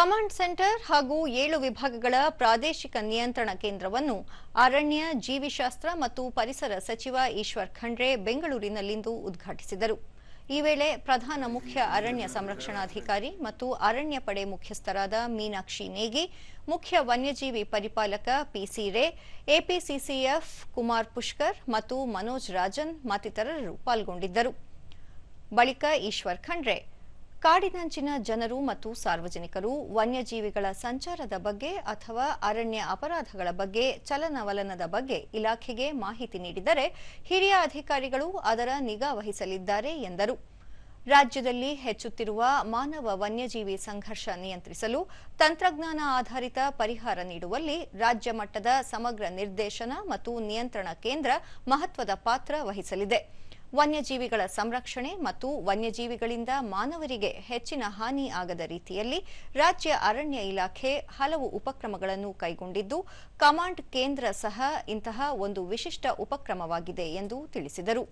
Command centre ಹಾಗೂ ಏಳು ವಿಭಾಗಗಳ ಪ್ರಾದೇಶಿಕ ನಿಯಂತ್ರಣ ಕೇಂದ್ರವನ್ನು ಅರಣ್ಯ, ಜೀವಿಶಾಸ್ತ್ರ ಮತ್ತು ಪರಿಸರ ಸಚಿವ ಈಶ್ವರ್ ಖಂಡ್ರೆ ಬೆಂಗಳೂರಿನಲ್ಲಿಂದು ಉದ್ಘಾಟಿಸಿದರು. ಈ ವೇಳೆ ಪ್ರಧಾನ ಮುಖ್ಯ ಅರಣ್ಯ ಸಂರಕ್ಷಣಾಧಿಕಾರಿ ಮತ್ತು ಅರಣ್ಯ ಪಡೆ ಮುಖ್ಯಸ್ಥರಾದ ಮೀನಾಕ್ಷಿ ನೇಗಿ, ಮುಖ್ಯ ವನ್ಯಜೀವಿ ಪರಿಪಾಲಕ ಪಿಸಿ ರೇ ಎಪಿಸಿಸಿಎಫ್ ಕುಮಾರ್ ಪುಷ್ಕರ್ ಮತ್ತು ಮನೋಜ್ ರಾಜನ್ ಮತ್ತಿತರರು ಪಾಲ್ಗೊಂಡಿದ್ದರು. ಬಳಿಕ ಈಶ್ವರ್ ಖಂಡ್ರೆ ಕಾಡಿನಂಚಿನ ಜನರು ಮತ್ತು ಸಾರ್ವಜನಿಕರು ವನ್ಯಜೀವಿಗಳ ಸಂಚಾರದ ಬಗ್ಗೆ ಅಥವಾ ಅರಣ್ಯ ಅಪರಾಧಗಳ ಬಗ್ಗೆ, ಚಲನವಲನದ ಬಗ್ಗೆ ಇಲಾಖೆಗೆ ಮಾಹಿತಿ ನೀಡಿದರೆ ಹಿರಿಯ ಅಧಿಕಾರಿಗಳು ಅದರ ನಿಗಾ ವಹಿಸಲಿದ್ದಾರೆ ಎಂದರು. ರಾಜ್ಯದಲ್ಲಿ ಹೆಚ್ಚುತ್ತಿರುವ ಮಾನವ ವನ್ಯಜೀವಿ ಸಂಘರ್ಷ ನಿಯಂತ್ರಿಸಲು ತಂತ್ರಜ್ಞಾನ ಆಧಾರಿತ ಪರಿಹಾರ ನೀಡುವಲ್ಲಿ ರಾಜ್ಯ ಮಟ್ಟದ ಸಮಗ್ರ ನಿರ್ದೇಶನ ಮತ್ತು ನಿಯಂತ್ರಣ ಕೇಂದ್ರ ಮಹತ್ವದ ಪಾತ್ರ ವಹಿಸಲಿದೆ. ವನ್ಯಜೀವಿಗಳ ಸಂರಕ್ಷಣೆ ಮತ್ತು ವನ್ಯಜೀವಿಗಳಿಂದ ಮಾನವರಿಗೆ ಹೆಚ್ಚಿನ ಹಾನಿ ಆಗದ ರೀತಿಯಲ್ಲಿ ರಾಜ್ಯ ಅರಣ್ಯ ಇಲಾಖೆ ಹಲವು ಉಪಕ್ರಮಗಳನ್ನು ಕೈಗೊಂಡಿದ್ದು, ಕಮಾಂಡ್ ಕೇಂದ್ರ ಸಹ ಇಂತಹ ಒಂದು ವಿಶಿಷ್ಟ ಉಪಕ್ರಮವಾಗಿದೆ ಎಂದು ತಿಳಿಸಿದರು.